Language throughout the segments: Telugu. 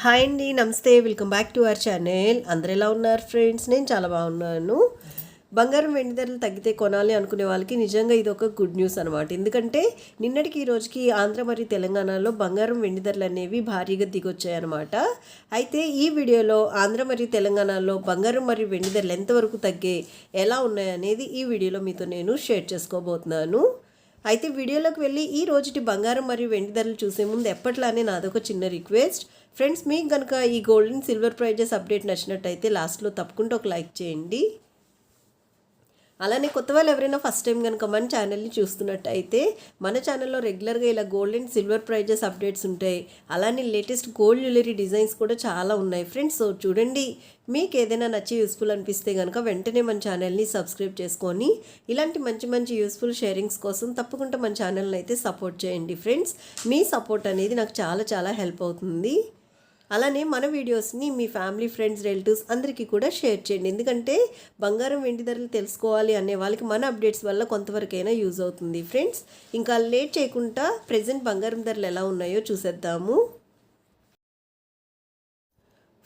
హాయ్ అండి నమస్తే. Welcome back to our channel అందరు ఎలా ఉన్నారు ఫ్రెండ్స్ నేను చాలా బాగున్నాను. బంగారం వెండి ధరలు తగ్గితే కొనాలి అనుకునే వాళ్ళకి నిజంగా ఇది ఒక గుడ్ న్యూస్ అనమాట ఎందుకంటే నిన్నటికి ఈ రోజుకి ఆంధ్ర మరియు తెలంగాణలో బంగారం వెండి ధరలు అనేవి భారీగా దిగొచ్చాయన్నమాట అయితే ఈ వీడియోలో ఆంధ్ర మరియు తెలంగాణలో బంగారం మరియు వెండి ధరలు ఎంతవరకు తగ్గే ఎలా ఉన్నాయనేది ఈ వీడియోలో మీతో నేను షేర్ చేసుకోబోతున్నాను. అయితే వీడియోలోకి వెళ్ళి ఈ రోజుటి బంగారం మరియు వెండి ధరలు చూసే ముందు ఎప్పట్లానే నాదొక చిన్న రిక్వెస్ట్ ఫ్రెండ్స్ మీకు కనుక ఈ gold and silver prizes update నచ్చినట్టయితే లాస్ట్లో తప్పకుండా ఒక లైక్ చేయండి. అలానే కొత్త వాళ్ళు ఎవరైనా ఫస్ట్ టైం కనుక మన ఛానల్ని చూస్తున్నట్టయితే మన ఛానల్లో రెగ్యులర్గా ఇలా gold and silver prizes updates ఉంటాయి. అలానే లేటెస్ట్ గోల్డ్ జ్యువెలరీ డిజైన్స్ కూడా చాలా ఉన్నాయి. ఫ్రెండ్స్ సో చూడండి. మీకు ఏదైనా నచ్చి యూస్ఫుల్ అనిపిస్తే కనుక వెంటనే మన ఛానల్ని సబ్స్క్రైబ్ చేసుకొని ఇలాంటి మంచి మంచి యూస్ఫుల్ షేరింగ్స్ కోసం తప్పకుండా మన ఛానల్ని అయితే సపోర్ట్ చేయండి. ఫ్రెండ్స్ మీ సపోర్ట్ అనేది నాకు చాలా చాలా హెల్ప్ అవుతుంది. అలానే మన వీడియోస్ని మీ ఫ్యామిలీ ఫ్రెండ్స్ రిలేటివ్స్ అందరికీ కూడా షేర్ చేయండి. ఎందుకంటే బంగారం వెండి ధరలు తెలుసుకోవాలి అనే వాళ్ళకి మన అప్డేట్స్ వల్ల కొంతవరకైనా యూజ్ అవుతుంది. ఫ్రెండ్స్ ఇంకా లేట్ చేయకుండా ప్రజెంట్ బంగారం ధరలు ఎలా ఉన్నాయో చూసేద్దాము.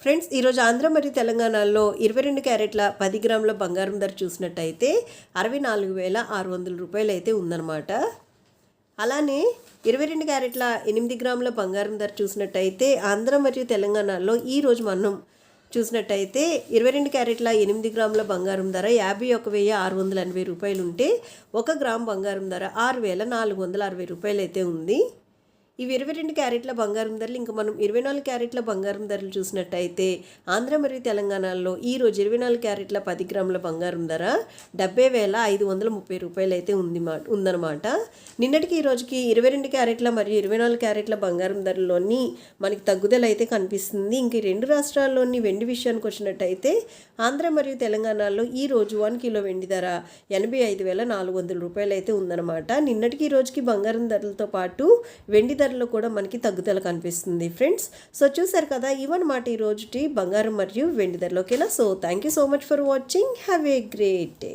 ఫ్రెండ్స్ ఈరోజు ఆంధ్ర మరియు తెలంగాణలో ఇరవై రెండు క్యారెట్ల పది గ్రాముల బంగారం ధర చూసినట్టయితే అరవై నాలుగు వేల ఆరు వందల రూపాయలు అయితే ఉందన్నమాట. అలానే ఇరవై రెండు క్యారెట్ల ఎనిమిది గ్రాముల బంగారం ధర చూసినట్టయితే ఆంధ్ర మరియు తెలంగాణలో ఈరోజు మనం చూసినట్టయితే ఇరవై రెండు క్యారెట్ల ఎనిమిది గ్రాముల బంగారం ధర యాభై ఒక వెయ్యి ఆరు వందల ఎనభై రూపాయలు ఉంటే ఒక గ్రామ్ బంగారం ధర ఆరు వేల నాలుగు వందల అరవై రూపాయలు అయితే ఉంది. ఇవి ఇరవై రెండు క్యారెట్ల బంగారం ధరలు ఇంకా మనం ఇరవై నాలుగు క్యారెట్ల బంగారం ధరలు చూసినట్టయితే ఆంధ్ర మరియు తెలంగాణలో ఈ రోజు ఇరవై నాలుగు క్యారెట్ల పది గ్రాముల బంగారం ధర డెబ్బై వేల ఐదు వందల ముప్పై రూపాయలు అయితే ఉంది మా ఉందన్నమాట. నిన్నటికి ఈ రోజుకి ఇరవై రెండు క్యారెట్ల మరియు ఇరవై నాలుగు క్యారెట్ల బంగారం ధరల్లోని మనకి తగ్గుదల అయితే కనిపిస్తుంది. ఇంక రెండు రాష్ట్రాల్లోని వెండి విషయానికి వచ్చినట్టయితే ఆంధ్ర మరియు తెలంగాణలో ఈ రోజు వన్ కిలో వెండి ధర ఎనభై ఐదు వేల నాలుగు వందల రూపాయలు అయితే ఉందన్నమాట. నిన్నటికి ఈ రోజుకి బంగారం ధరలతో పాటు వెండి ధరలో కూడా మనకి తగ్గుదల కనిపిస్తుంది ఫ్రెండ్స్. సో చూసారు కదా ఇవన్నమాట ఈ రోజుటి బంగారం మరియు వెండి ధరలు so thank you so much for watching have a great day